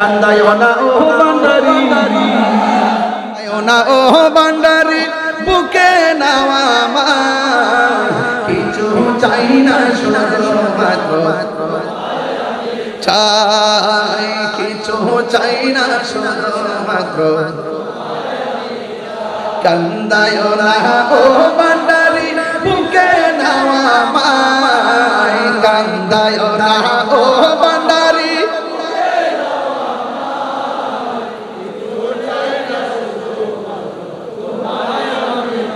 কান্দায় না ও বান্দারি। না ও বান্দারি, বুকে নাওয়া কিছু চাই না চাই, কিছু চাই না শুধু মাত্র। কান্দায় না ও বান্দারি, বুকে নাওয়া কান্দায় ও বান্দারি।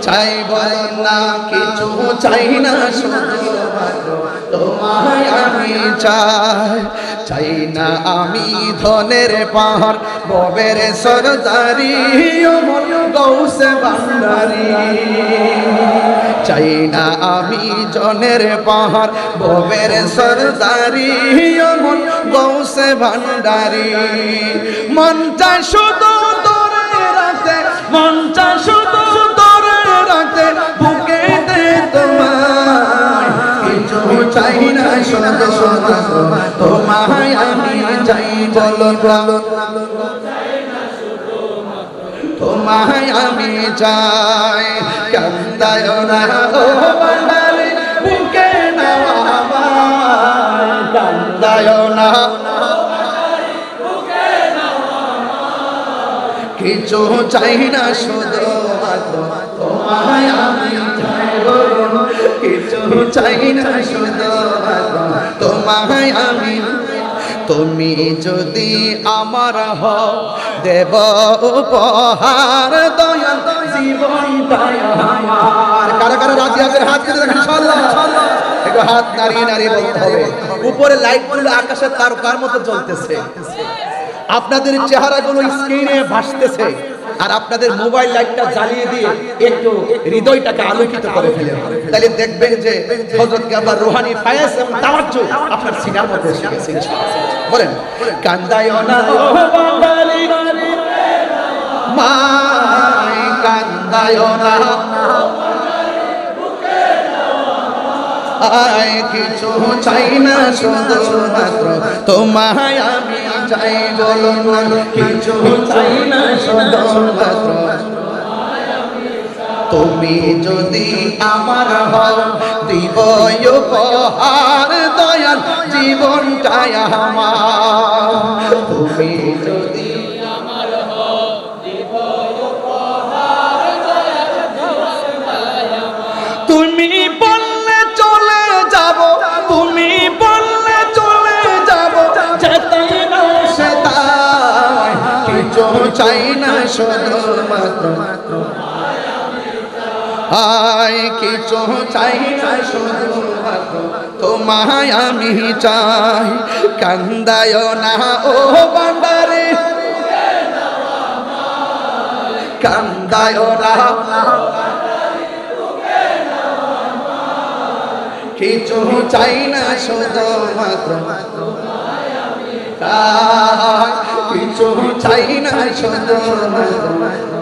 চাই বলেন না, কিছু চাই না, শুধু তোমায় আমি চাই চাই না আমি ধনের পাহাড়, ববের সরদারি গৌসে ভান্ডারি। চাই না আমি জনের পাহাড়, ববের সরদারি গৌসে ভান্ডারি। মনটা শুধু তোরে রাখতে মনটা চাই না শুধু তোমায় আমি চাই বলো তোমায় আমি চাই, কান্দায় না ও বান্দারে বুকে আমার কান্দায় না কিছু চাই না শুধু তোমায় আমি চাই না তোমায় আমি। তুমি যদি আমার হও, দেব উপহার কারা রাজি আছেন? হাত তুলে হাত নাড়িয়ে নাড়িয়ে বলতে হবে। উপরে আকাশের তারকার মতো জ্বলতেছে। আপনাদের চেহারাগুলো স্ক্রিনে ভাসতেছে। আর আপনাদের মোবাইল লাইটটা জ্বালিয়ে দিয়ে একটু হৃদয়টাকে আলোকিত করে ফেলেন। তাহলে দেখবেন যে হযরত গাবার রুহানি, ফায়াজ এবং তাওয়াজ্জু আপনার সিনার মধ্যে এসে গেছে বলেন, কান্দায় না মাই কান্দায় আয় কিছু চাই না শুধু মাত্র তোমায় আমি চাই বলুন কিছু চাই না সদৌলত তুমি যদি আমার হল দিব উপহার, দয়াল জীবনটাই আমার। তুমি যদি চাই না শুধু মাত্র আয় কিছু চাই না শুধু মাত্র তোমায় আমি চাই। কান্দায় না, ও বান্দারে। কান্দায় না। কিছু চাই না শুধু মাত্র কিছু চাই না মাত্র